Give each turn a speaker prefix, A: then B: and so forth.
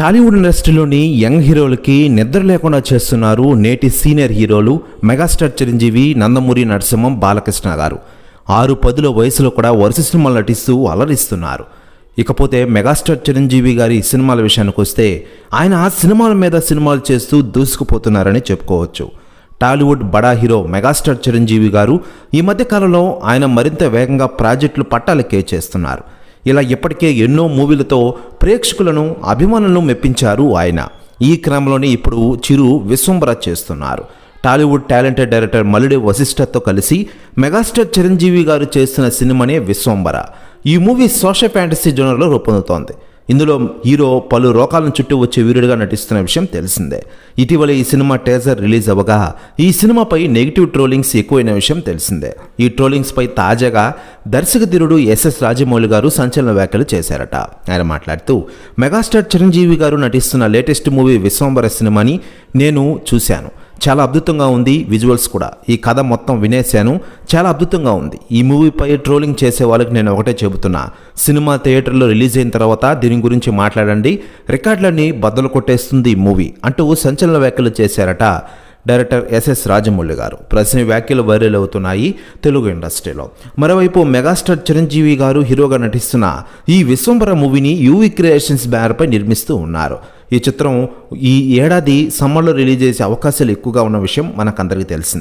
A: Tollywood ఇండస్ట్రీలోని young హీరోలకి నిద్ర లేకుండా చేస్తున్నారు నేటి senior heroes megastar Chiranjeevi Nandamuri Narasimham Balakrishna garu. ఆరు పదుల వయసులో కూడా వరుస సినిమాలు నటిస్తూ అలరిస్తున్నారు. ఇకపోతే మెగాస్టార్ చిరంజీవి గారి సినిమాల విషయానికి వస్తే ఆయన ఆ సినిమాల మీద సినిమాలు చేస్తూ దూసుకుపోతున్నారని చెప్పుకోవచ్చు. టాలీవుడ్ బడా హీరో మెగాస్టార్ చిరంజీవి గారు ఈ మధ్య కాలంలో ఆయన మరింత వేగంగా ప్రాజెక్టులు పట్టాలకే చేస్తున్నారు. ఇలా ఇప్పటికే ఎన్నో మూవీలతో ప్రేక్షకులను అభిమానులను మెప్పించారు ఆయన. ఈ క్రమంలోనే ఇప్పుడు చిరు విశ్వంబర చేస్తున్నారు. టాలీవుడ్ టాలెంటెడ్ డైరెక్టర్ మల్లుడి వశిష్ఠతో కలిసి మెగాస్టార్ చిరంజీవి గారు చేస్తున్న సినిమానే విశ్వంబర ఈ మూవీ సోషల్ ఫ్యాంటసీ జోనర్లో రూపొందుతోంది. ఇందులో హీరో పలు రోకాలను చుట్టూ వచ్చే వీరుడిగా నటిస్తున్న విషయం తెలిసిందే. ఇటీవల ఈ సినిమా టేజర్ రిలీజ్ అవ్వగా ఈ సినిమాపై నెగిటివ్ ట్రోలింగ్స్ ఎక్కువైన విషయం తెలిసిందే. ఈ ట్రోలింగ్స్పై తాజాగా దర్శకధీరుడు ఎస్ఎస్ రాజమౌళి గారు సంచలన వ్యాఖ్యలు చేశారట. ఆయన మాట్లాడుతూ మెగాస్టార్ చిరంజీవి గారు నటిస్తున్న లేటెస్ట్ మూవీ విశ్వంబర సినిమాని నేను చూశాను. చాలా అద్భుతంగా ఉంది విజువల్స్ కూడా. ఈ కథ మొత్తం వినేశాను. చాలా అద్భుతంగా ఉంది. ఈ మూవీపై ట్రోలింగ్ చేసే వాళ్ళకి నేను ఒకటే చెబుతున్నా. సినిమా థియేటర్లో రిలీజ్ అయిన తర్వాత దీని గురించి మాట్లాడండి. రికార్డులన్నీ బద్దలు కొట్టేస్తుంది ఈ మూవీ అంటూ సంచలన వ్యాఖ్యలు చేశారట డైరెక్టర్ ఎస్ఎస్ రాజమౌళి గారు. ప్రశ్న వ్యాఖ్యలు వైరల్ అవుతున్నాయి తెలుగు ఇండస్ట్రీలో. మరోవైపు మెగాస్టార్ చిరంజీవి గారు హీరోగా నటిస్తున్న ఈ విశ్వంబర మూవీని యూవి క్రియేషన్స్ బ్యానర్పై నిర్మిస్తూ ఉన్నారు. ఈ చిత్రం ఈ ఏడాది సమ్మర్లో రిలీజ్ చేసే అవకాశాలు ఎక్కువగా ఉన్న విషయం మనకందరికీ తెలిసింది.